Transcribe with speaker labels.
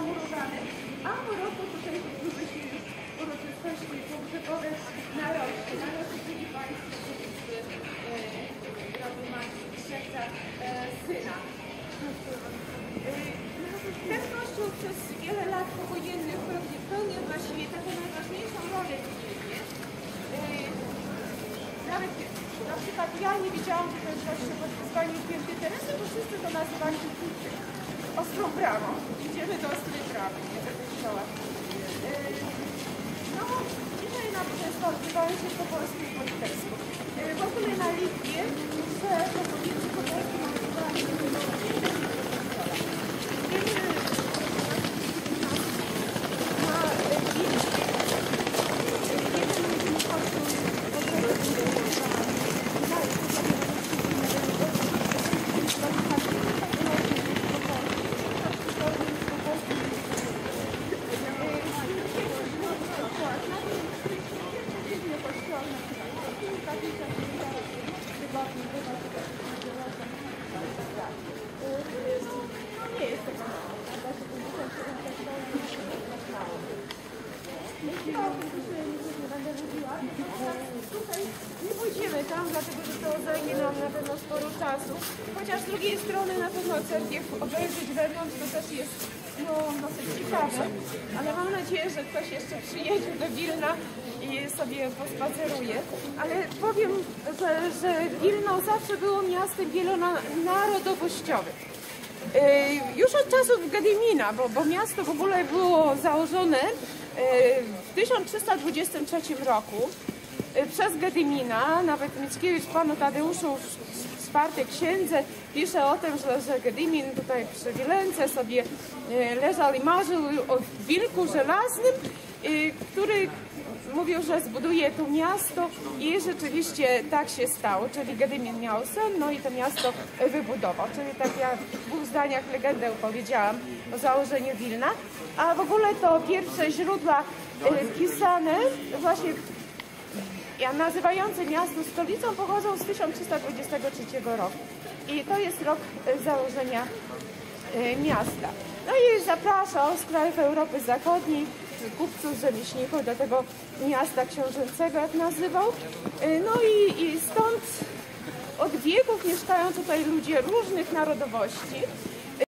Speaker 1: zamurowane, a po roku tutaj odbyły się już uroczystości pogrzebowe na roście. Na roście, czyli Państwo e, robią matki serca e, syna. Ten kościół przez wiele lat powojennych pełnił właściwie taką najważniejszą rolę w gminie. E, Nawet na przykład ja nie wiedziałam, że jest właśnie pod wyzwaniem świętej Teresy, bo wszyscy to nazywali ostrą bramą. Idziemy do ostrej bramy, nie do kościoła. Yy, No, dzisiaj nabożeństwa odbywają się po polsku i po litewsku. Yy, W ogóle na Litwie, że to pomiędzy po polsku a po litewsku do kościoła. Wiemy, na Litwie jeden kościół nie jest to Myślę o tym, że nie będę mówiła. Tutaj nie pójdziemy tam, dlatego że to zajmie nam na pewno sporo czasu. Chociaż z drugiej strony na pewno cerkiew obejrzeć wewnątrz to też jest no, dosyć ciekawe. Ale mam nadzieję, że ktoś jeszcze przyjedzie do Wilna i sobie pospaceruje. Ale powiem, że, że Wilno zawsze było miastem wielonarodowościowym. Już od czasów Gedymina, bo, bo miasto w ogóle było założone w 1323 roku e, przez Gedymina. Nawet Mickiewicz panu Tadeuszu w czwartej księdze pisze o tym, że, że Gedymin tutaj przy Wilence sobie e, leżał i marzył o wilku żelaznym, e, który mówił, że zbuduje to miasto i rzeczywiście tak się stało, czyli Gedymin miał sen, no i to miasto wybudował, czyli tak ja w dwóch zdaniach legendę opowiedziałam o założeniu Wilna, a w ogóle to pierwsze źródła e, pisane właśnie ja nazywające miasto stolicą pochodzą z 1323 roku. I to jest rok e, założenia e, miasta. No i zapraszał z krajów Europy Zachodniej kupców, rzemieślników do tego miasta książęcego, jak nazywał. E, No i, i stąd od wieków mieszkają tutaj ludzie różnych narodowości.